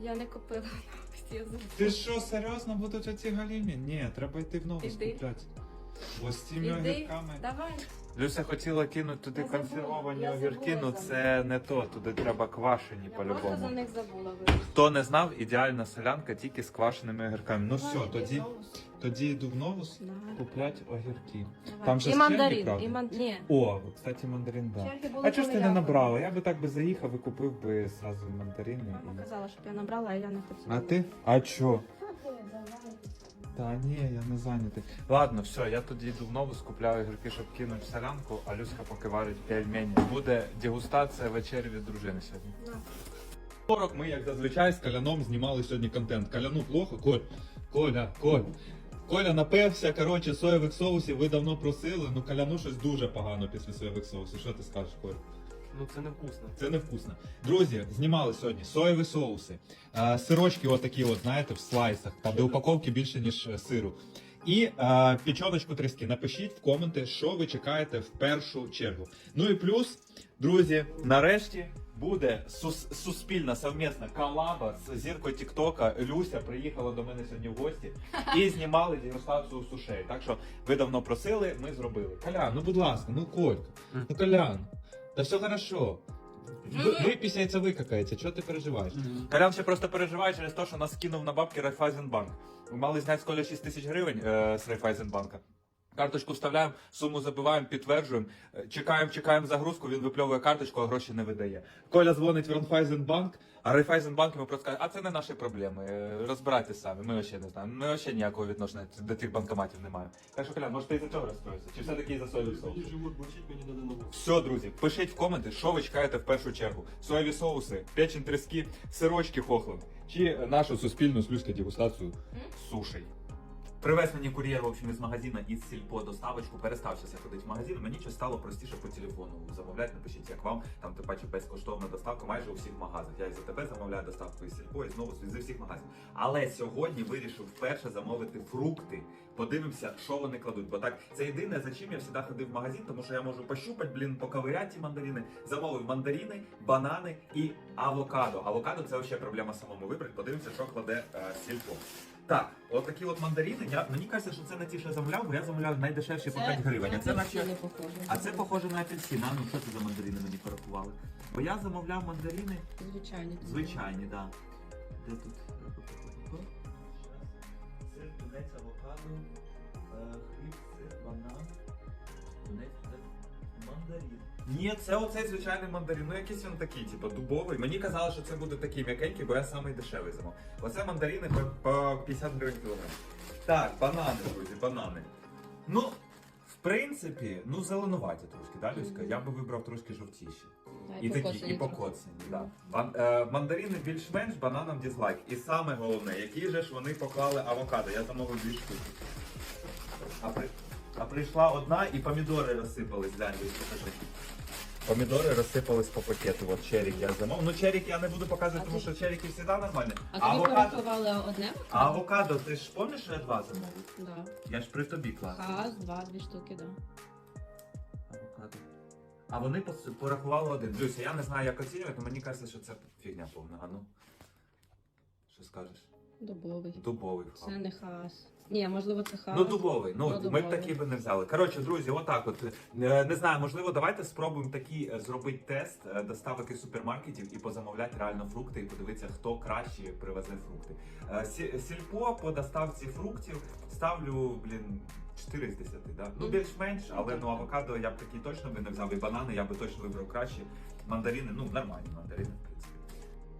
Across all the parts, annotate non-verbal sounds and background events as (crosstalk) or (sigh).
Я не купила я забула. Ти що, серйозно будуть оці галімі? Ні, треба йти в нову Іди. скупляти. Бо з цими Іди, огірками. давай. Люся хотіла кинути туди Я забула, консервовані я огірки, забула ну за це не то, туди треба квашені Я просто за по-любому. них забула вибачте. Хто не знав, ідеальна солянка тільки з квашеними огірками. Ну Давай, все, іди тоді, соус. Тоді йду в новус куплять огірки. Там же і мандарин, правда? і ман... Ні. О, кстати, мандарин, да. Черги були А чого ж ти не я набрала? Я би так би заїхав і купив би зразу мандарини. Мама казала, щоб я набрала, а я не хотіла. А ти? А чо? Та ні, я не зайнятий. Ладно, все, я тоді йду в нову, скупляю огірки, щоб кинути в солянку, а Люська поки варить пельмені. Буде дегустація вечері від дружини сьогодні. На. 40 ми, як зазвичай, з Каляном знімали сьогодні контент. Каляну плохо, Коль, Коля, Коль. Коля напевся, коротше, соєвих соусів ви давно просили, ну Каляну щось дуже погано після соєвих соусів. Що ти скажеш, Коль? Ну це невкусно. Це невкусно. Друзі, знімали сьогодні соєві соуси, е, сирочки, отакі, от, знаєте, в слайсах, там де упаковки більше, ніж е, сиру. І е, печоночку тріски. Напишіть в коменти, що ви чекаєте в першу чергу. Ну і плюс, друзі, нарешті буде сус- суспільна совмісна колаба з зіркою Тіктока. Люся приїхала до мене сьогодні в гості і (laughs) знімали дегустацію сушей. Так що ви давно просили, ми зробили. Колян, ну будь ласка, ну Колька, ну Колян, да все хорошо. Ви- Випісяється, викакається, чого ти переживаєш? Колян ще просто переживає через те, що нас скинув на бабки Райфайзенбанк. Ми мали зняти з Коля 6 тисяч гривень е, з Райфайзенбанка. Карточку вставляємо, суму забиваємо, підтверджуємо, е, чекаємо, чекаємо загрузку, він випльовує карточку, а гроші не видає. Коля дзвонить в Райфайзенбанк, а Райфайзенбанк йому просто каже, а це не наші проблеми, е, розбирайтесь самі, ми ще не знаємо. Ми ще ніякого відношення до тих банкоматів не маємо. Так що, Колян, може ти із-за цього розстроїшся? Чи все-таки мені треба нову. Все, друзі, пишіть в коменти, що ви чекаєте в першу чергу. Соєві соуси, печень трески, сирочки хохлим чи нашу суспільну слюзьку дегустацію сушей. Привез мені кур'єр в общем, із магазину із сільпо доставочку. Перестав зараз я ходити в магазин. Мені щось стало простіше по телефону замовляти. Напишіть, як вам там тим паче безкоштовна доставка майже у всіх магазинах. Я і за тебе замовляю доставку із сільпо, і знову зі всіх магазинів. Але сьогодні вирішив вперше замовити фрукти. Подивимося, що вони кладуть. Бо так це єдине, за чим я завжди ходив в магазин, тому що я можу пощупати, блін, поковиряти ті мандарини. Замовив мандарини, банани і авокадо. Авокадо це взагалі проблема самому вибрати. Подивимося, що кладе е, сільпо. Так, от такі от мандарини. Я мені кажеться, що це не ті, що я замовляв, бо я замовляв найдешевші по 5 гривень. А це наче. А це похоже на апельсин. А ну що це за мандарини мені порахували? Бо я замовляв мандарини Звичайно. звичайні, так. Де тут? Сир, тунець, авокадо, е, хліб, сир, банан, тунець, це мандарин. Ні, це оцей звичайний мандарин. Ну якийсь він такий, типу, дубовий. Мені казали, що це буде такий м'якенький, бо я самий дешевий замов. Оце мандарини по, по 50 гривень кілограм. Так, банани, друзі, банани. Ну, в принципі, ну зеленуваті трошки, да, Люська? Я би вибрав трошки жовтіші. І такі, і покоцані, да. Бан, е, мандарини більш-менш, бананам дізлайк. І саме головне, які же ж вони поклали авокадо. Я замовив дві штуки. А, при, а прийшла одна і помідори розсипались, глянь, ось покажи. Помідори розсипались по пакету. От черік я замовив. Ну черік я не буду показувати, тому що черіки завжди нормальні. А тобі авокадо, порахували одне? а авокадо, ти ж пам'ятаєш, що я два замовив? Да. Я ж при тобі клас. Хас, два, дві штуки, да. Авокадо. А вони пос- порахували один. Люся, я не знаю, як оцінювати, але мені кажеться, що це фігня повна. А ну. Що скажеш? Дубовий. Дубовий. Це не хас. Ні, можливо, це хас. Ну, дубовий. Ну, Ну, ми б дубовий. такий би не взяли. Коротше, друзі, отак от. Е, Не знаю, можливо, давайте спробуємо такий е, зробити тест е, доставок із супермаркетів і позамовляти реально фрукти і подивитися, хто краще привезе фрукти. Е, сі- Сільпо по доставці фруктів ставлю, блін. 4 з 10, да? Ну, Мгм. більш-менш, але ну авокадо я б такі точно би не взяв, і банани я би точно вибрав краще. Мандарини, ну нормальні мандарини, в принципі.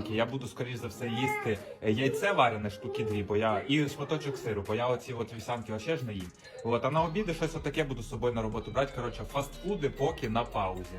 Сніданки я буду, скоріш за все, їсти е, яйце варене штуки дві, бо я і шматочок сиру, бо я оці от вівсянки ще ж не їм. От, а на обіди щось отаке буду з собою на роботу брати. Коротше, фастфуди поки на паузі.